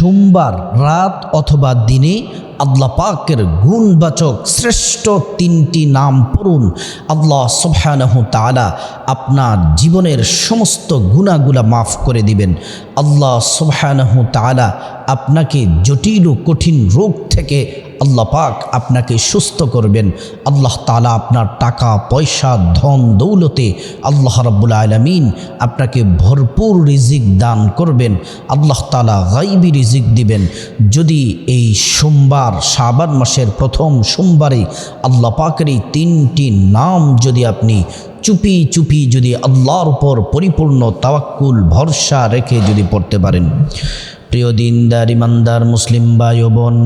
সোমবার রাত অথবা দিনে আল্লাহ পাকের গুণবাচক শ্রেষ্ঠ তিনটি নাম পড়ুন। আল্লাহ সুবহানাহু তাআলা আপনার জীবনের সমস্ত গুণাগুলা মাফ করে দিবেন। আল্লাহ সুবহানাহু তাআলা আপনাকে জটিল ও কঠিন রোগ থেকে আল্লাহ পাক আপনাকে সুস্থ করবেন। আল্লাহ তালা আপনার টাকা, পয়সা, ধন, দৌলতে আল্লাহ রব্বুল আলমিন আপনাকে ভরপুর রিজিক দান করবেন। আল্লাহ তালা গাইবি রিজিক দিবেন। যদি এই সোমবার, শাবান মাসের প্রথম সোমবারে আল্লাহ পাকের এই তিনটি নাম যদি আপনি চুপি চুপি যদি আল্লাহর উপর পরিপূর্ণ তাওয়াক্কুল, ভরসা রেখে যদি পড়তে পারেন। প্রিয় দিনদার, ইমানদার, মুসলিম ভাই বোন,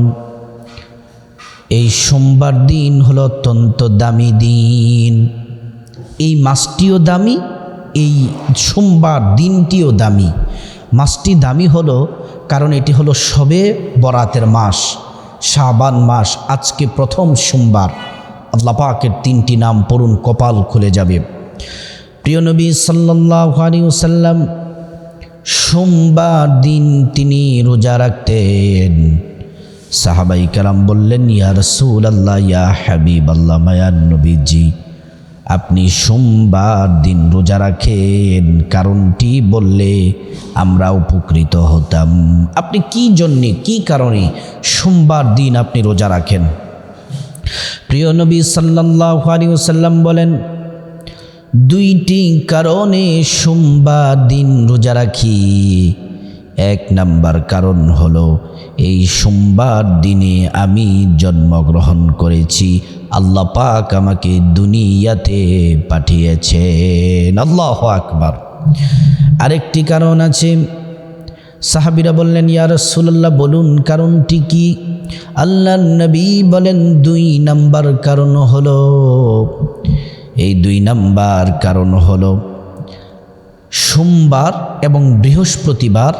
এই সোমবার দিন হলো অত্যন্ত দামি দিন। এই মাসটিও দামি, এই সোমবার দিনটিও দামি। মাসটি দামি হলো কারণ এটি হলো সবে বরাতের মাস, শাবান মাস, আজকে প্রথম সোমবার। আল্লাহ পাকের তিনটি নাম পড়ুন, কপাল খুলে যাবে। প্রিয় নবী সাল্লাহ আলী সাল্লাম সোমবার দিন তিনি রোজা রাখতেন। সাহাবাই কালাম বললেন, ইয়া রসুল আল্লাহ ইয়া হাবিব আল্লাহ মায়ার নবীজি, আপনি সোমবার দিন রোজা রাখেন। কারণটি বললে, আমরা উপকৃত হতাম। আপনি কি জন্যে, কি কারণে সোমবার দিন আপনি রোজা রাখেন? প্রিয় নবী সাল্লাহ আলী সাল্লাম বলেন দুইটি কারণে সোমবার দিন রোজা রাখি। এক নাম্বার কারণ হলো, এই সোমবার দিনে আমি জন্মগ্রহণ করেছি। আল্লাহ পাক আমাকে দুনিয়াতে পাঠিয়েছেন। আল্লাহ আকবার। আরেকটি কারণ আছে, সাহাবিরা বললেন, ইয়া রসুল্লাহ বলুন কারণটি কি? আল্লাহ নবী বলেন, দুই নাম্বার কারণ হলো এই দুই নাম্বার কারণ হল, সোমবার এবং বৃহস্পতিবার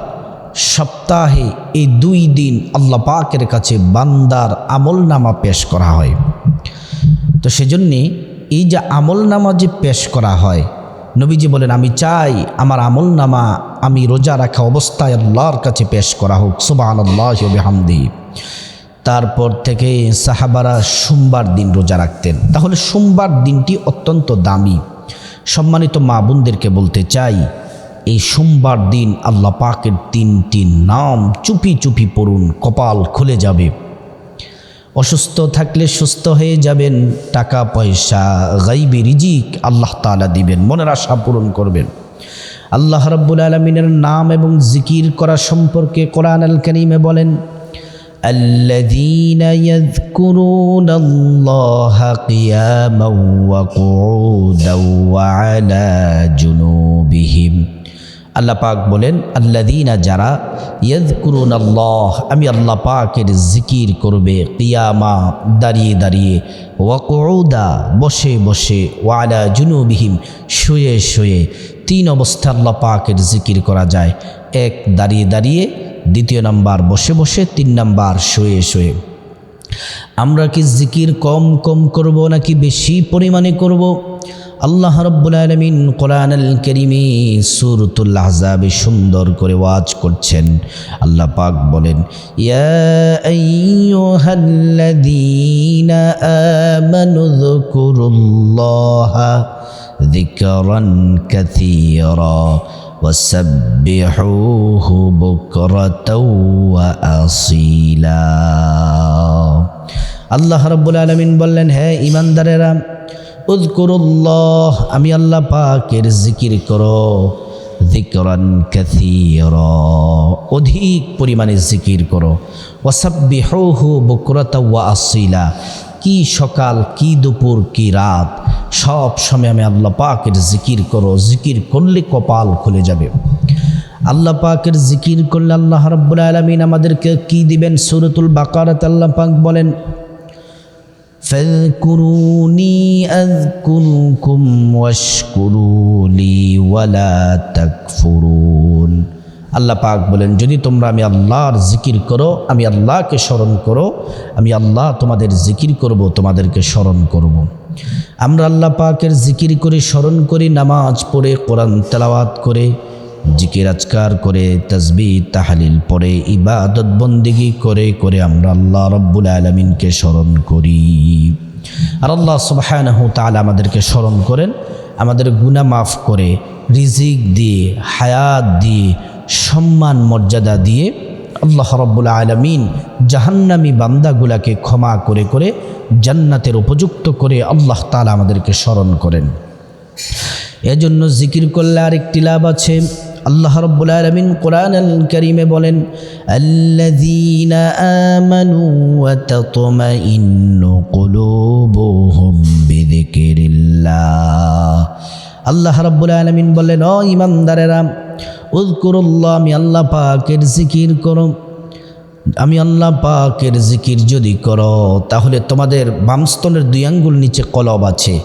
সপ্তাহে এই দুই দিন আল্লাহ পাকের কাছে বান্দার আমল নামা পেশ করা হয়। তো সেজন্যে এই যে আমল নামা যে পেশ করা হয়, নবীজি বলেন, আমি চাই আমার আমল নামা আমি রোজা রাখা অবস্থায় আল্লাহর কাছে পেশ করা হোক। সুবাহ আল্লাহ হামদি তারপর থেকে সাহাবারা সোমবার দিন রোজা রাখতেন। তাহলে সোমবার দিনটি অত্যন্ত দামি। সম্মানিত মা বোনদেরকে বলতে চাই, এই সোমবার দিন আল্লাহ পাকের তিনটি নাম চুপি চুপি পড়ুন, কপাল খুলে যাবে। অসুস্থ থাকলে সুস্থ হয়ে যাবেন, টাকা, পয়সা, গাইবি, রিজিক আল্লাহ তালা দিবেন, মনের আশা পূরণ করবেন। আল্লাহ রব্বুল আলমিনের নাম এবং জিকির করা সম্পর্কে কোরআন আল করিমে বলেন الذين يذكرون الله قياما وقعودا وعلى جنوبهم আল্লাহ পাক বলেন আল্লাদিনা যারা ইয়দকুরুন আল্লাহ আমি আল্লাহ পাকের জিকির করবে কিয়ামা দাঁড়িয়ে দাঁড়িয়ে ওয়াকৌদা বসে বসে ওয়ালা জুনুবিহিম শুয়ে শুয়ে তিন অবস্থা আল্লাহ পাকের জিকির করা যায়। এক, দাঁড়িয়ে দাঁড়িয়ে। দ্বিতীয় নাম্বার, বসে বসে। তিন নাম্বার, শুয়ে শুয়ে। আমরা কি জিকির কম কম করব নাকি বেশি পরিমাণে করব? আল্লাহ রব্বুল আলমিন কোরআন আল করিমি সুরতুল আহজাবে সুন্দর করে ওয়াজ করছেন আল্লাহ পাক বলেন ذكرا كثيرا وسبحوه بكرة وأصيلا আল্লাহ রব্বুল আলমিন বললেন হ্যাঁ ইমানদারেরা উদ্কুরুল্লাহ আমি আল্লাহ পাকের জিকির করো। জিকরান কাসীর, অধিক পরিমাণে জিকির করো। ওয়াসাব্বিহুহু বুকরাতা ওয়া আসিলা, কি সকাল, কি দুপুর, কি রাত, সব সময় আমি আল্লাহ পাকের জিকির করো। জিকির করলে কপাল খুলে যাবে। আল্লাহ পাকের জিকির করলে আল্লাহ রব্বুল আলমিন আমাদেরকে কি দিবেন? সুরতুল বাকারাত আল্লাহ পাক বলেন فاذكروني أذكركم واشكروا لي ولا تكفرون আল্লাহ পাক বলেন যদি তোমরা আমি আল্লাহর জিকির করো আমি আল্লাহকে স্মরণ করো আমি আল্লাহ তোমাদের জিকির করব তোমাদেরকে স্মরণ করব। আমরা আল্লাহ পাকের জিকির করে স্মরণ করি নামাজ পড়ে কোরআন তেলাওয়াত করে জিকির আজকার করে তসবি তাহালিল পরে ইবাদত বন্দিগি করে করে আমরা আল্লাহ রব্বুল আলমিনকে স্মরণ করি। আর আল্লাহ সুবাহানহ তালা আমাদেরকে স্মরণ করেন, আমাদের গুণা মাফ করে, রিজিক দিয়ে, হায়াত দিয়ে, সম্মান, মর্যাদা দিয়ে আল্লাহ রব্বুল আলমিন জাহান্নামি বান্দাগুলাকে ক্ষমা করে করে জান্নাতের উপযুক্ত করে আল্লাহ তালা আমাদেরকে স্মরণ করেন। এজন্য জিকির করলে আরেকটি লাভ আছে। আল্লাহ রব্বুল আলমিন কোরআন আল করিমে বলেন আল্লাহ রব্বুল আলমিন বললেন ও ইমানদারেরা উযকুরুল্লাহ, আমি আল্লাহ পাকের জিকির করো। আমি আল্লাহ পাকের জিকির যদি করো, তাহলে তোমাদের বামস্তনের দুই আঙ্গুল নিচে কলব আছে।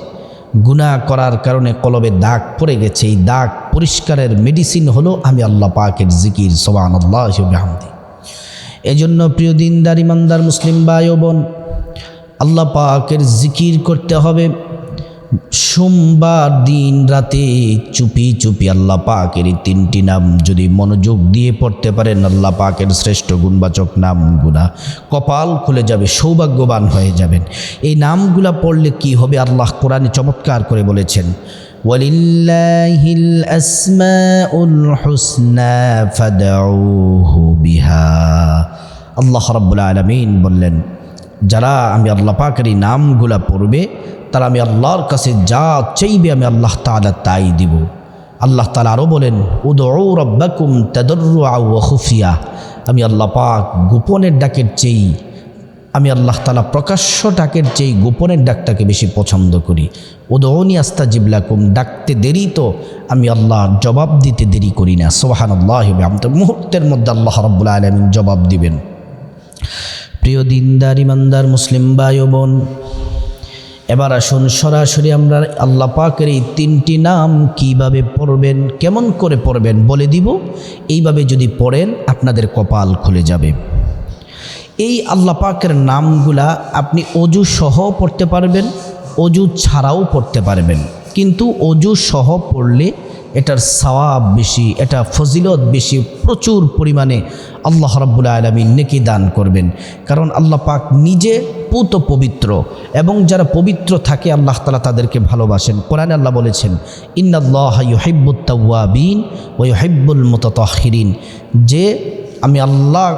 গুনাহ করার কারণে কলবে দাগ পড়ে গেছে। এই দাগ পরিষ্কারের মেডিসিন হলো আমি আল্লাহ পাকের জিকির সোবান আল্লাহ হামদি এজন্য প্রিয় দিনদার, ইমানদার, মুসলিম ভাই ও বোন, আল্লাহ পাকের জিকির করতে হবে। সোমবার দিন রাতে চুপি চুপি আল্লাহ পাকের এই তিনটি নাম যদি মনোযোগ দিয়ে পড়তে পারেন, আল্লাহ পাকের শ্রেষ্ঠ গুণবাচক নামগুলা কপাল খুলে যাবে, সৌভাগ্যবান হয়ে যাবেন। এই নামগুলা পড়লে কি হবে? আল্লাহ কোরআনে চমৎকার করে বলেছেন, ওয়ালিল্লাহিল আসমাউল হুসনা ফাদউহু বিহা। আল্লাহ রাব্বুল আলামিন বললেন যারা আমি আল্লাহ পাকের এই নামগুলা পড়বে, তারা আমি আল্লাহর কাছে যা চাইবে আমি আল্লাহ তালা তাই দিব। আল্লাহ তালা আরও বলেন উদৌ রব্বাকুম তদর্রুয়া খুফিয়া। আমি আল্লাহ পাক গোপনের ডাকের চেয়েই, আমি আল্লাহ তালা প্রকাশ্য ডাকের চেয়ে গোপনের ডাকটাকে বেশি পছন্দ করি। উদৌনি আস্তা জিবলাকুম ডাকতে দেরি তো, আমি আল্লাহ জবাব দিতে দেরি করি না। সোহান আল্লাহ মুহূর্তের মধ্যে আল্লাহ রব্বুল্লা আলমিন জবাব দিবেন। প্রিয় দিনদার, ইমানদার মুসলিম ভাই ও বোন, এবার আসুন সরাসরি আমরা আল্লাহ পাকের এই তিনটি নাম কীভাবে পড়বেন, কেমন করে পড়বেন বলে দিব। এইভাবে যদি পড়েন আপনাদের কপাল খুলে যাবে। এই আল্লাহ পাকের নামগুলা আপনি অজু সহ পড়তে পারবেন, অজু ছাড়াও পড়তে পারবেন। কিন্তু অজু সহ পড়লে এটার সওয়াব বেশি, এটা ফজিলত বেশি, প্রচুর পরিমাণে আল্লাহ রাব্বুল আলমী নেকি দান করবেন। কারণ আল্লাহ পাক নিজে পুত পবিত্র এবং যারা পবিত্র থাকে আল্লাহ তালা তাদেরকে ভালোবাসেন। কোরআন আল্লাহ বলেছেন, ইন্নাল্লাহ ইউহিব্বুত্তাওয়াবিন ও ইউহিব্বুল মুতাতাহিরিন যে আমি আল্লাহ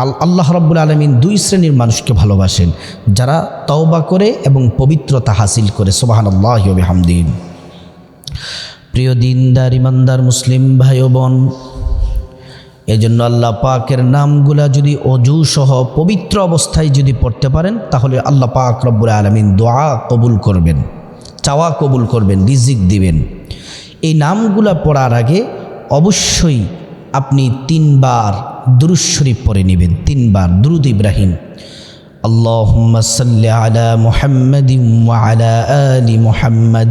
আল আল্লাহ রাব্বুল আলমিন দুই শ্রেণির মানুষকে ভালোবাসেন, যারা তওবা করে এবং পবিত্রতা হাসিল করে। সোবাহান আল্লাহ হামদিন প্রিয় দিনদার, ইমানদার মুসলিম ভাই বোন, এজন্য আল্লাহ পাকের নামগুলা যদি অজু সহ পবিত্র অবস্থায় যদি পড়তে পারেন, তাহলে আল্লাহ পাক রব্বুল আলমিন দোয়া কবুল করবেন, চাওয়া কবুল করবেন, রিজিক দিবেন। এই নামগুলা পড়ার আগে অবশ্যই আপনি তিনবার দুরুজ শরীফ পড়ে নেবেন, তিনবার। দুরুদ ইব্রাহিম আল্লাহ সাল্লি আলা মুহাম্মদ আলা আলি মোহাম্মদ।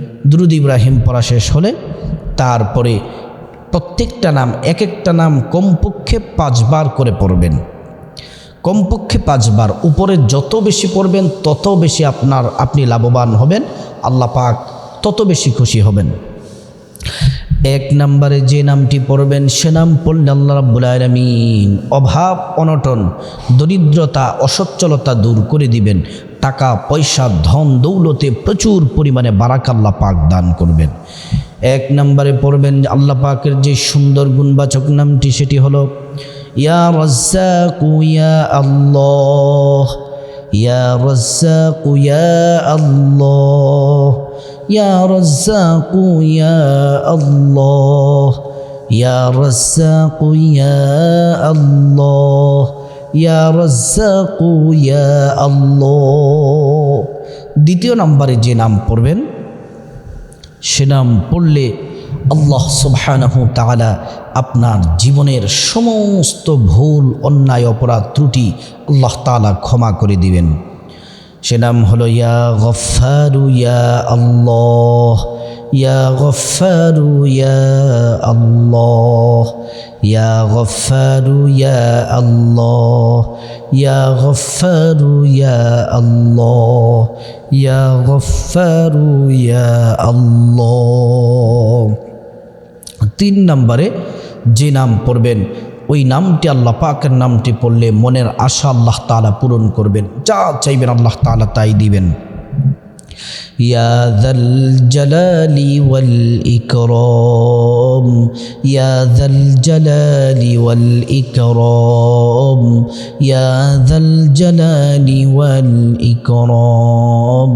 দ্রুদ ইব্রাহিম পড়া শেষ হলে তারপরে প্রত্যেকটা নাম এক একটা নাম কমপক্ষে পাঁচবার করে পড়বেন। কমপক্ষে পাঁচবার, উপরে যত বেশি পড়বেন, তত বেশি আপনার আপনি লাভবান হবেন, আল্লাহ পাক তত বেশি খুশি হবেন। এক নম্বরে যে নামটি পড়বেন, সে নাম পড়লে আল্লাহ রাব্বুল আলমিন অভাব, অনটন, দরিদ্রতা, অসচ্ছলতা দূর করে দিবেন। টাকা, পয়সা, ধন, দৌলতে প্রচুর পরিমাণে বারাকাল্লা পাক দান করবেন। এক নম্বরে পড়বেন আল্লাহ পাকের যে সুন্দর গুণবাচক নামটি সেটি হলো, ইয়া রাজ্জাকু ইয়া আল্লাহ, ইয়া রাজ্জাকু ইয়া আল্লাহ, ইয়া রাজ্জাকু ইয়া আল্লাহ, ইয়া রাজ্জাকু ইয়া আল্লাহ। ইয়া রাজ্জাকু, ইয়া আল্লাহ। দ্বিতীয় নম্বরে যে নাম পড়বেন, সে নাম পড়লে আল্লাহ সুবহানাহু তাআলা আপনার জীবনের সমস্ত ভুল, অন্যায়, অপরাধ, ত্রুটি আল্লাহ তালা ক্ষমা করে দিবেন। সে নাম হলো ইয়া গফারু ইয়া আল্লাহ। ইয়া গফারু ইয়া আল্লাহ। ইয়া গফারু ইয়া আল্লাহ ইয়া গফারু ইয়া আল্লাহ ইয়া গফারু ইয়া আল্লাহ তিন নম্বরে যে নাম পড়বেন, ওই নামটি আল্লাহ পাকের নামটি পড়লে মনের আশা আল্লাহ তালা পূরণ করবেন। যা চাইবেন আল্লাহ তালা তাই দিবেন। يا ذا الجلال والإكرام يا ذا الجلال والإكرام يا ذا الجلال والإكرام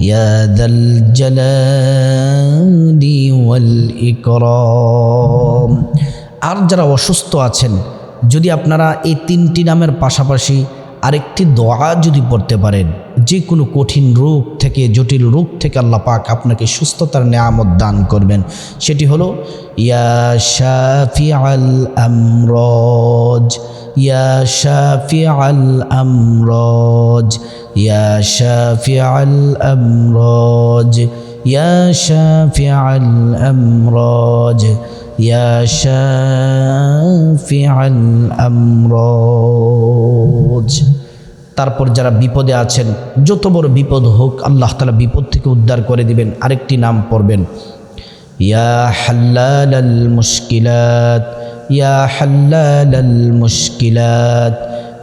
يا ذا الجلال والإكرام আর যারা অসুস্থ আছেন যদি আপনারা এই তিনটি নামের পাশাপাশি আরেকটি দোয়া যদি পড়তে পারেন যে কোনো কঠিন রোগ থেকে, জটিল রোগ থেকে আল্লাহ পাক আপনাকে সুস্থতার নেয়ামত দান করবেন। সেটি হলো, ইয়া শাফি আল আমরজ, ইয়া শাফি আল আমরজ, ইয়া শাফি আল আমরজ, ইয়া শাফি আল আমরজ। শাফি আল আমরজ তারপর যারা বিপদে আছেন, যত বড় বিপদ হোক, আল্লাহ তালা বিপদ থেকে উদ্ধার করে দিবেন। আরেকটি নাম পড়বেন। ইয়া হাল্লাল আল মুশকিলাত, ইয়া হাল্লাল আল মুশকিলাত,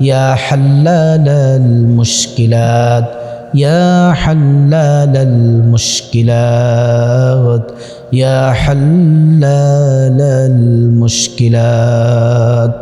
ইয়া হাল্লাল আল মুশকিলাত। ইয়া হাল্লাল আল মুশকিলাত ইয়া হাল্লাল আল মুশকিলাত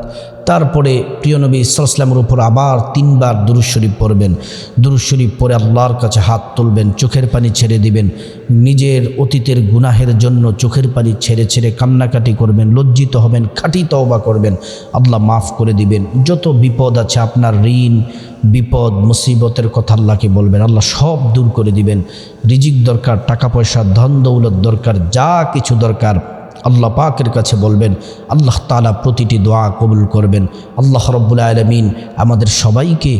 তারপরে প্রিয় নবী ইসলামের উপর আবার তিনবার দুরুজ শরীফ পড়বেন। দুরুজ শরীফ পরে আল্লাহর কাছে হাত তুলবেন, চোখের পানি ছেড়ে দিবেন। নিজের অতীতের গুনাহের জন্য চোখের পানি ছেড়ে ছেড়ে কান্নাকাটি করবেন, লজ্জিত হবেন, খাঁটি তওবা করবেন। আল্লাহ মাফ করে দিবেন। যত বিপদ আছে আপনার ঋণ, বিপদ, মুসিবতের কথা আল্লাহকে বলবেন। আল্লাহ সব দূর করে দিবেন। রিজিক দরকার, টাকা পয়সা ধন দৌলত দরকার, যা কিছু দরকার। আল্লাহ পাকের কাছে বলবেন, আল্লাহ তালা প্রতিটি দোয়া কবুল করবেন। আল্লাহ রব্বুল আলমিন আমাদের সবাইকে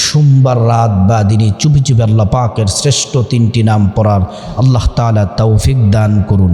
সোমবার রাত বা দিনে চুপি চুপি আল্লাহ পাকের শ্রেষ্ঠ তিনটি নাম পড়ার আল্লাহ তালা তৌফিক দান করুন।